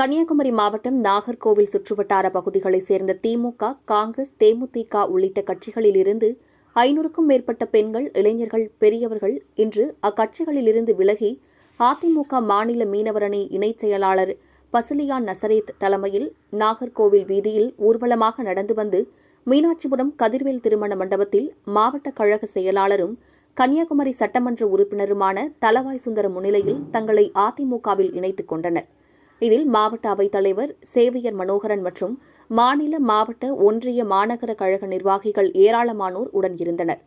கன்னியாகுமரி மாவட்டம் நாகர்கோவில் சுற்றுவட்டார பகுதிகளைச் சேர்ந்த திமுக காங்கிரஸ் தேமுதிக உள்ளிட்ட கட்சிகளிலிருந்து ஐநூறுக்கும் மேற்பட்ட பெண்கள் இளைஞர்கள் பெரியவர்கள் இன்று அக்கட்சிகளிலிருந்து விலகி அதிமுக மாநில மீனவரணி இணைச் செயலாளர் பசிலியான் நசரேத் தலைமையில் நாகர்கோவில் வீதியில் ஊர்வலமாக நடந்து வந்து மீனாட்சிபுரம் கதிர்வேல் திருமண மண்டபத்தில் மாவட்ட கழக செயலாளரும் கன்னியாகுமரி சட்டமன்ற உறுப்பினருமான தலவாய் சுந்தரம் முன்னிலையில் தங்களை அதிமுகவில் இணைத்துக் கொண்டனர். இதில் மாவட்ட அவைத்தலைவர் சேவையர் மனோகரன் மற்றும் மாநில மாவட்ட ஒன்றிய மாநகர கழக நிர்வாகிகள் ஏராளமானோர் உடன் இருந்தனர்.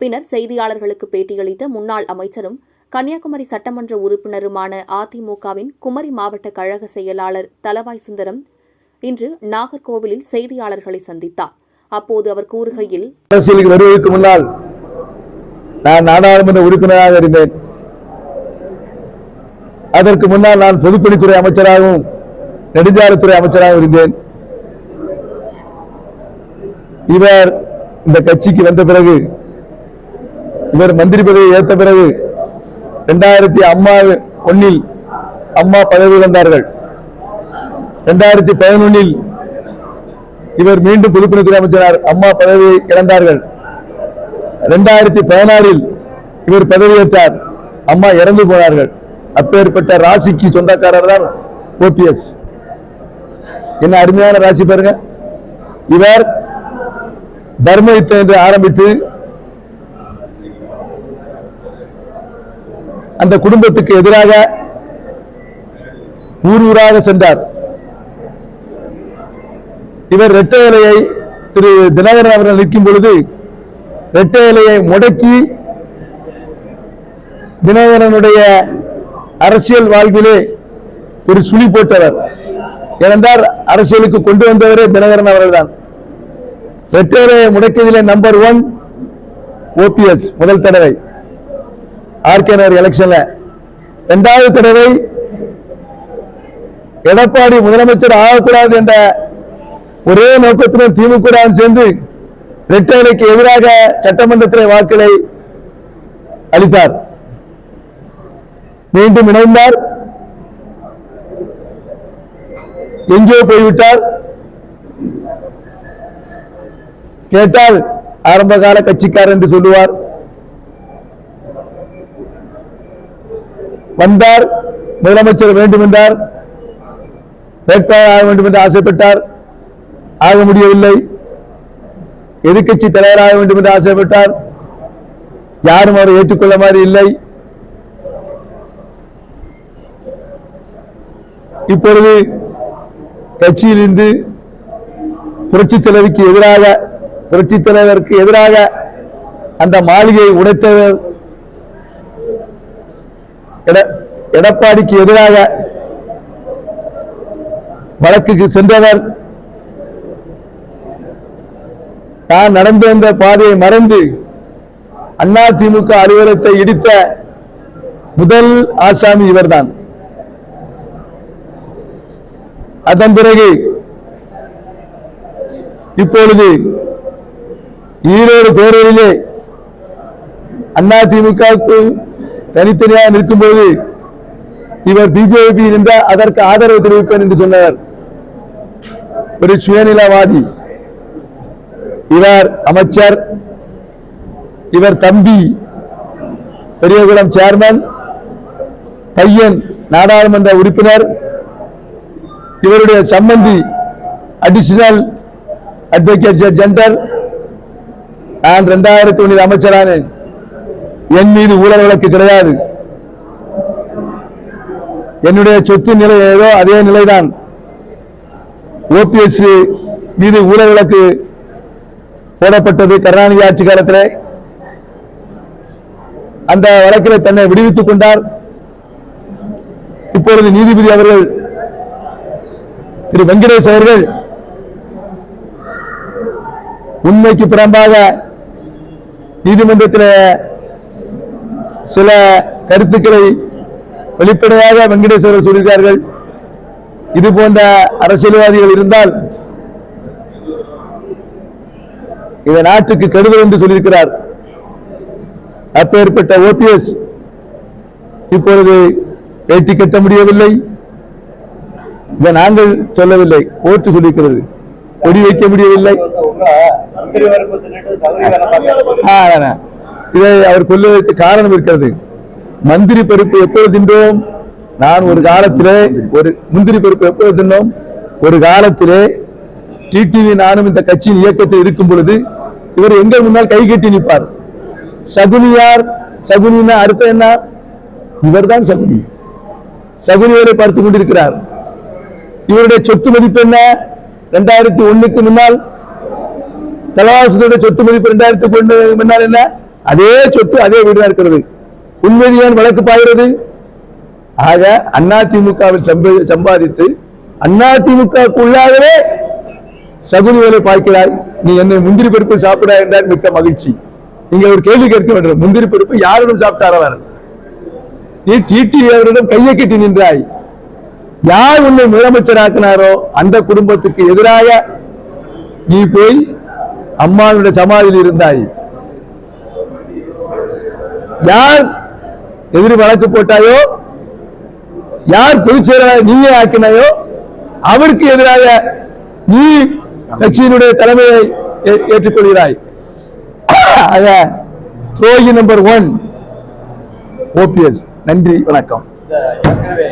பின்னர் செய்தியாளர்களுக்கு பேட்டியளித்த முன்னாள் அமைச்சரும் கன்னியாகுமரி சட்டமன்ற உறுப்பினருமான அதிமுகவின் குமரி மாவட்ட கழக செயலாளர் தலவாய் சுந்தரம் இன்று நாகர்கோவிலில் செய்தியாளர்களை சந்தித்தார். அப்போது அவர் கூறுகையில் அரசியலுக்கு வருவதற்கு முன்னால் நான் நாடாளுமன்ற உறுப்பினராக இருந்தேன். அதற்கு முன்னால் நான் பொதுப்பணித்துறை அமைச்சராகவும் நெடுஞ்சாலைத்துறை அமைச்சராகவும் இருந்தேன். இவர் இந்த கட்சிக்கு வந்த பிறகு இவர் மந்திரி பதவியை ஏற்ற பிறகு இரண்டாயிரத்தி அம்மா ஒன்னில் அம்மா பதவி இழந்தார்கள். இரண்டாயிரத்தி பதினொன்னில் இவர் மீண்டும் பொதுப்பணித்துறை அமைச்சர் அம்மா பதவியை இழந்தார்கள். இரண்டாயிரத்தி பதினாறில் இவர் பதவியேற்றார் அம்மா இறந்து போனார்கள். அப்பேற்பட்ட ராசிக்கு சொந்தக்காரர் தான் ஓபிஎஸ் என்ன அருமையான ராசி பாருங்க. இவர் தர்ம யுத்தம் என்று ஆரம்பித்து அந்த குடும்பத்துக்கு எதிராக ஊர் ஊராக சென்றார். இவர் இரட்டை இலையை திரு தினகரன் அவர்கள் நிற்கும் பொழுது இரட்டை இலையை முடக்கி தினகரனுடைய அரசியல் வாழ்விலே ஒரு சுழி போட்டவர். ஏனென்றால் அரசியலுக்கு கொண்டு வந்தவரே தினகரன் அவர்கள்தான். இரட்டை முடக்கியதிலே நம்பர் ஒன் ஓபிஎஸ் முதல் தடவை. ஆர்கே நகர் எலெக்ஷன்ல இரண்டாவது தடவை எடப்பாடி முதலமைச்சர் ஆகக்கூடாது என்ற ஒரே நோக்கத்துடன் திமுக சேர்ந்து இரட்டைக்கு எதிராக சட்டமன்றத்திலே வாக்களை அளித்தார். மீண்டும் இணைந்தார். எங்கேயோ போய்விட்டார். கேட்டால் ஆரம்ப கால கட்சிக்காரர் என்று சொல்லுவார். வந்தார். முதலமைச்சர் வேண்டும் என்றார். வேட்பாளர் ஆக வேண்டும் என்று ஆசைப்பட்டார். ஆக முடியவில்லை. எதிர்க்கட்சி தலைவராக வேண்டும் என்று ஆசைப்பட்டார். யாரும் அவரை ஏற்றுக்கொள்ள மாதிரி இல்லை. இப்பொழுது கட்சியிலிருந்து புரட்சித் தலைவருக்கு எதிராக புரட்சித் தலைவருக்கு எதிராக அந்த மாளிகையை உடைத்தவர் எடப்பாடிக்கு எதிராக வழக்குக்கு சென்றவர் தான் நடந்து வந்த பாதையை மறந்து அண்ணா திமுக அலுவலகத்தை இடித்த முதல் ஆசாமி இவர்தான். அதன் பிறகு இப்பொழுது ஈரோடு தேர்தலிலே அண்ணா திமுகவுக்கு தனித்தனியாக நிற்கும்போது இவர் பிஜேபி நின்ற அதற்கு ஆதரவு தெரிவிப்பேன் என்று சொன்னார். ஒரு சுயநிலவாதி. இவர் அமைச்சர். இவர் தம்பி. பெரியகுளம் சேர்மன். பையன் நாடாளுமன்ற உறுப்பினர். இவருடைய சம்பந்தி அடிஷனல் அட்வொகேட் ஜென்ரல் நான் ரெண்டாயிரத்தி ஒன்றில் அமைச்சரானேன் என் மீது ஊழல் வழக்கு கிடையாது. என்னுடைய சொத்து நிலை ஏதோ அதே நிலைதான். ஓபிஎஸ் மீது ஊழல் வழக்கு போடப்பட்டது கருணாநிதி ஆட்சி காலத்தில். அந்த வழக்கில் தன்னை விடுவித்துக் கொண்டார். இப்பொழுது நீதிபதி அவர்கள் திரு வெங்கடேஷ் அவர்கள் உண்மைக்கு புறம்பாக நீதிமன்றத்தில் சில கருத்துக்களை வெளிப்படையாக வெங்கடேஷ் அவர்கள் சொல்லியிருக்கார்கள். இது போன்ற அரசியல்வாதிகள் இருந்தால் இந்த நாட்டுக்கு கெடுதல் என்று சொல்லியிருக்கிறார். அப்பேற்பட்ட ஓபிஎஸ் இப்பொழுது பேட்டி கட்ட முடியவில்லை. இதை நாங்கள் சொல்லவில்லை கோர்ட்டு சொல்லிக்கிறது கொடி வைக்க முடியவில்லை. இதை அவர் கொல்லுவதற்கு காரணம் இருக்கிறது. மந்திரி பருப்பு எப்போது தின்றோம்? நான் ஒரு காலத்திலே ஒரு முந்திரி பருப்பு எப்போது தின்னோம்? ஒரு காலத்திலே டிடிவி நானும் இந்த கட்சியின் இயக்கத்தில் இருக்கும் பொழுது இவர் எங்க முன்னால் கை கட்டி நிற்பார். சகுனியார் சகுனின்னா அர்த்தம் என்ன? இவர்தான் சகுனி. சகுனியரை பார்த்து கொண்டிருக்கிறார். இவருடைய சொத்து மதிப்பு என்ன? ரெண்டாயிரத்தி ஒண்ணுக்கு முன்னால் தலவாசனுடைய சொத்து மதிப்பு ரெண்டாயிரத்தி ஒண்ணு முன்னால் என்ன? அதே சொத்து அதே வீடு தான் இருக்கிறது. உண்மையில் ஏன் வழக்கு பாய்கிறது? ஆக அதிமுகவில் சம்ப- சம்பாதித்து அதிமுகவுக்குள்ளாகவே சகுனி வேலை பார்க்கிறாய் நீ என்னை முந்திரி பருப்பு சாப்பிட என்றால் மிக்க மகிழ்ச்சி. நீங்க ஒரு கேள்வி கேட்க வேண்டும். முந்திரி பருப்பு யாரிடம் சாப்பிட்டார் நீ டிடி அவரிடம் கையை கட்டி நின்றாய். யார் உன்னை முதலமைச்சராக்கினாரோ அந்த குடும்பத்துக்கு எதிராக நீ போய் அம்மானுடைய சமாதியில் இருந்தாய். யார் எதிர் வழக்கு போட்டாயோ யார் பொதுச்செயலாளர் நீயே ஆக்கினாயோ அவருக்கு எதிராக நீ கட்சியினுடைய தலைமையை ஏ- ஏற்றுக்கொள்கிறாய். ஆக துரோகி நம்பர் ஒன் ஓபிஎஸ் நன்றி வணக்கம். இந்த ஏற்கனவே.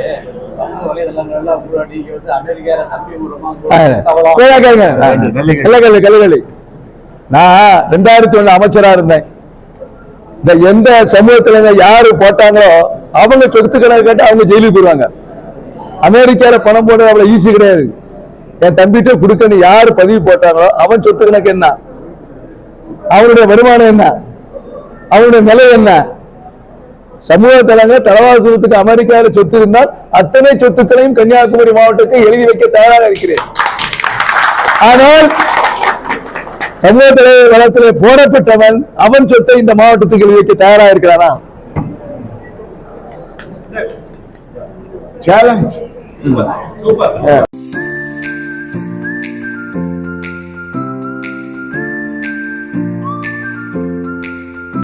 நான் ரெண்டாயிரத்தி ஒண்ணு அமைச்சரா இருந்தேன். இந்த எந்த சமூகத்துல யாரு போட்டாங்களோ அவங்க கணக்கு கேட்டு அவங்க ஜெயிலுக்கு போடுவாங்க அமெரிக்கால பணம் போடுறது அவ்வளவு ஈஸி கிடையாது. என் தம்பிகிட்ட கொடுக்கணும் யாரு பதிவு போட்டாங்களோ அவன் சொத்து கணக்கு என்ன? அவனுடைய வருமானம் என்ன? அவனுடைய நிலை என்ன? சமூக தலங்க தலவாசத்துக்கு அமெரிக்காவில் சொத்து இருந்தால் அத்தனை சொத்துக்களையும் கன்னியாகுமரி மாவட்டத்தை எழுதி வைக்க தயாராக இருக்கிறேன். ஆனால் சமூக வளத்திலே போடப்பட்டவன் அவன் சொத்தை இந்த மாவட்டத்துக்கு எழுதி வைக்க தயாராக இருக்கிறானா? Challenge super.